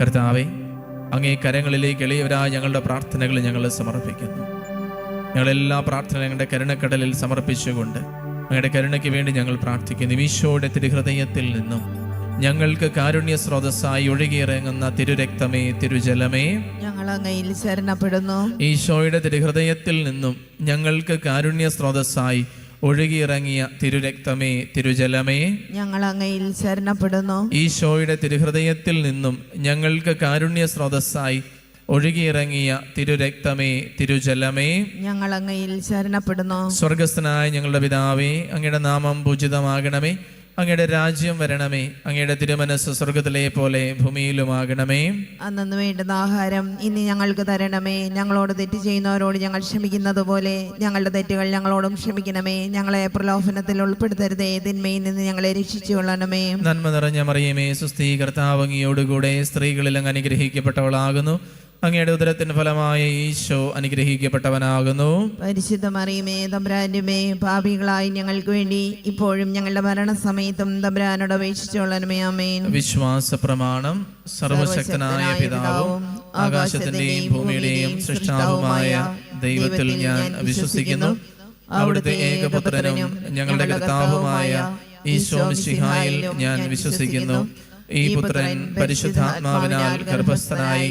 കർത്താവെ അങ്ങേ കരങ്ങളിലേക്ക് എളിയവരായ ഞങ്ങളുടെ പ്രാർത്ഥനകൾ ഞങ്ങൾ സമർപ്പിക്കുന്നു. ഞങ്ങളെല്ലാ പ്രാർത്ഥന ഞങ്ങളുടെ കരുണക്കടലിൽ സമർപ്പിച്ചുകൊണ്ട് അങ്ങയുടെ കരുണയ്ക്ക് വേണ്ടി ഞങ്ങൾ പ്രാർത്ഥിക്കുന്നു. ഈശോയുടെ തിരുഹൃദയത്തിൽ നിന്നും ഞങ്ങൾക്ക് കാരുണ്യ സ്രോതസ്സായി ഒഴുകിയിറങ്ങുന്ന തിരുരക്തമേ തിരുജലമേ. ഞങ്ങൾ അങ്ങയിൽ ശരണപ്പെടുന്നു. ഈശോയുടെ തിരുഹൃദയത്തിൽ നിന്നും ഞങ്ങൾക്ക് കാരുണ്യ സ്രോതസ്സായി ഒഴുകിയിറങ്ങിയ തിരുരക്തമേ തിരുജലമേ. ഞങ്ങൾ അങ്ങയിൽ ശരണപ്പെടുന്നു. ഈശോയുടെ തിരുഹൃദയത്തിൽ നിന്നും ഞങ്ങൾക്ക് കാരുണ്യ സ്രോതസ്സായി ഒഴുകിയിറങ്ങിയ തിരുരക്തമേ തിരുജലമേ. ഞങ്ങൾ അങ്ങയിൽ ശരണപ്പെടുന്നു. സ്വർഗസ്ഥനായ ഞങ്ങളുടെ പിതാവേ അങ്ങയുടെ നാമം പൂജിതമാകണമേ. അങ്ങയുടെ രാജ്യം വരണമേ. അങ്ങയുടെ തിരുമനസ് സ്വർഗത്തിലെ പോലെ ഭൂമിയിലുമാകണമേ. അന്നു വേണ്ടുന്ന ആഹാരം ഇനി ഞങ്ങൾക്ക് തരണമേ. ഞങ്ങളോട് തെറ്റ് ചെയ്യുന്നവരോട് ഞങ്ങൾ ക്ഷമിക്കുന്നത് പോലെ ഞങ്ങളുടെ തെറ്റുകൾ ഞങ്ങളോടും ക്ഷമിക്കണമേ. ഞങ്ങളെ പ്രലോഭനത്തിൽ ഉൾപ്പെടുത്തരുതേ. തിന്മയിൽ നിന്ന് ഞങ്ങളെ രക്ഷിച്ചു കൊള്ളണമേ. നന്മ നിറഞ്ഞ മറിയമേ സുസ്ഥീ കർത്താവ് അങ്ങയോടുകൂടെ സ്ത്രീകളിൽ അങ്ങ് അനുഗ്രഹിക്കപ്പെട്ടവളാകുന്നു. അങ്ങയുടെ ഉദരത്തിന് ഫലമായ ഈശോ അനുഗ്രഹിക്കപ്പെട്ടവനാകുന്നു. പരിശുദ്ധ മറിയമേ തമ്പ്രാന്റെമേ പാപികളായി ഞങ്ങൾക്ക് വേണ്ടി ഇപ്പോഴും ഞങ്ങളുടെ മരണസമയത്തും തമ്പ്രാനോട് അപേക്ഷിച്ചുകൊള്ളണമേ അമേൻ വിശ്വാസ പ്രമാണം സർവശക്തനായ പിതാവും ആകാശത്തിന്റെയും ഭൂമിയുടെയും സൃഷ്ടാവുമായ ദൈവത്തിൽ ഞാൻ വിശ്വസിക്കുന്നു. അവിടുത്തെ ഏകപുത്രനും ഞങ്ങളുടെ കർത്താവുമായ ഈശോ മിശിഹായിൽ ഞാൻ വിശ്വസിക്കുന്നു. ഈ പുത്രൻ പരിശുദ്ധാത്മാവിനാൽ ഗർഭസ്ഥനായി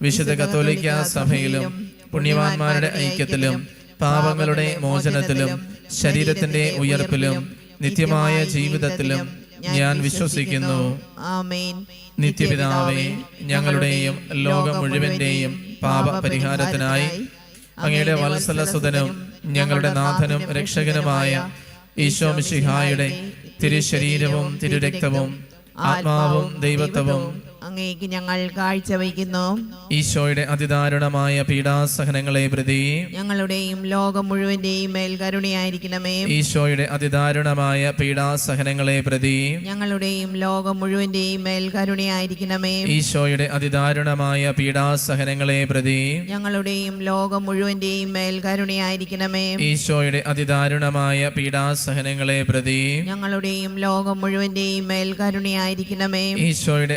വിശുദ്ധ കത്തോലിക്ക സഭയിലും പുണ്യവാന്മാരുടെ ഐക്യത്തിലും പാപങ്ങളുടെ മോചനത്തിലും ശരീരത്തിന്റെ ഉയർപ്പിലും നിത്യമായ ജീവിതത്തിലും ഞാൻ വിശ്വസിക്കുന്നു. നിത്യപിതാവേ ഞങ്ങളുടെയും ലോകം മുഴുവന്റെയും പാപ പരിഹാരത്തിനായി അങ്ങയുടെ വത്സലസുതനും ഞങ്ങളുടെ നാഥനും രക്ഷകനുമായ ഈശോ മിശിഹായുടെ തിരുശരീരവും തിരുരക്തവും ആത്മാവും ദൈവത്വവും അങ്ങേക്ക് ഞങ്ങൾ കാഴ്ചവയ്ക്കുന്നു. ഈശോയുടെ അതിദാരുണമായ പീഡാസഹനങ്ങളെ പ്രതി ഞങ്ങളുടെയും ലോകം മുഴുവന്റെയും മേൽ കരുണയായിരിക്കണമേ. ഈശോയുടെ അതിദാരുണമായ പീഡാസഹനങ്ങളെ പ്രതി ഞങ്ങളുടെയും ലോകം മുഴുവന്റെയും മേൽ കരുണയായിരിക്കണമേ. ഈശോയുടെ അതിദാരുണമായ പീഡാസഹനങ്ങളെ പ്രതി ഞങ്ങളുടെയും ലോകം മുഴുവന്റെയും മേൽ കരുണയായിരിക്കണമേ. ഈശോയുടെ അതിദാരുണമായ പീഡാസഹനങ്ങളെ പ്രതി ഞങ്ങളുടെയും ലോകം മുഴുവന്റെയും മേൽ കരുണയായിരിക്കണമേ. ഈശോയുടെ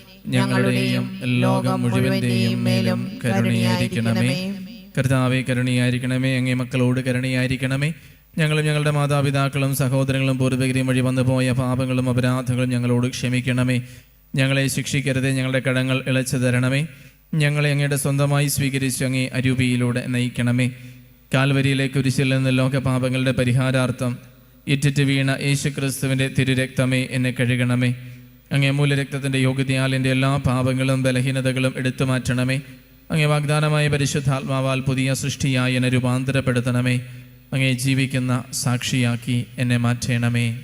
ഞങ്ങളുടെയും ലോകം മുഴുവന്റെയും മേലും കരുണയായിരിക്കണമേ. കർത്താവെ കരുണയായിരിക്കണമേ. അങ്ങേ മക്കളോട് കരുണയായിരിക്കണമേ. ഞങ്ങളും ഞങ്ങളുടെ മാതാപിതാക്കളും സഹോദരങ്ങളും പൂർവികരെയും വഴി വന്നുപോയ പാപങ്ങളും അപരാധങ്ങളും ഞങ്ങളോട് ക്ഷമിക്കണമേ. ഞങ്ങളെ ശിക്ഷിക്കരുത്. ഞങ്ങളുടെ കടങ്ങൾ ഇളച്ചു തരണമേ. ഞങ്ങളെ അങ്ങയുടെ സ്വന്തമായി സ്വീകരിച്ച് അങ്ങേ അരൂപിയിലൂടെ നയിക്കണമേ. കാൽവരിയിലെ കുരിശിൽ നിന്ന് ലോകപാപങ്ങളുടെ പരിഹാരാർത്ഥം ഇറ്റിറ്റ് വീണ യേശുക്രിസ്തുവിന്റെ തിരുരക്തമേ എന്നെ കഴുകണമേ. അങ്ങേ മൂലരക്തത്തിന്റെ യോഗ്യതയാൽ എന്റെ എല്ലാ പാപങ്ങളും ബലഹീനതകളും എടുത്തു മാറ്റണമേ. അങ്ങേ വാഗ്ദാനമായ പരിശുദ്ധാത്മാവാൽ പുതിയ സൃഷ്ടിയായി എന്നെ രൂപാന്തരപ്പെടുത്തണമേ. അങ്ങേ ജീവിക്കുന്ന സാക്ഷിയാക്കി എന്നെ മാറ്റണമേ.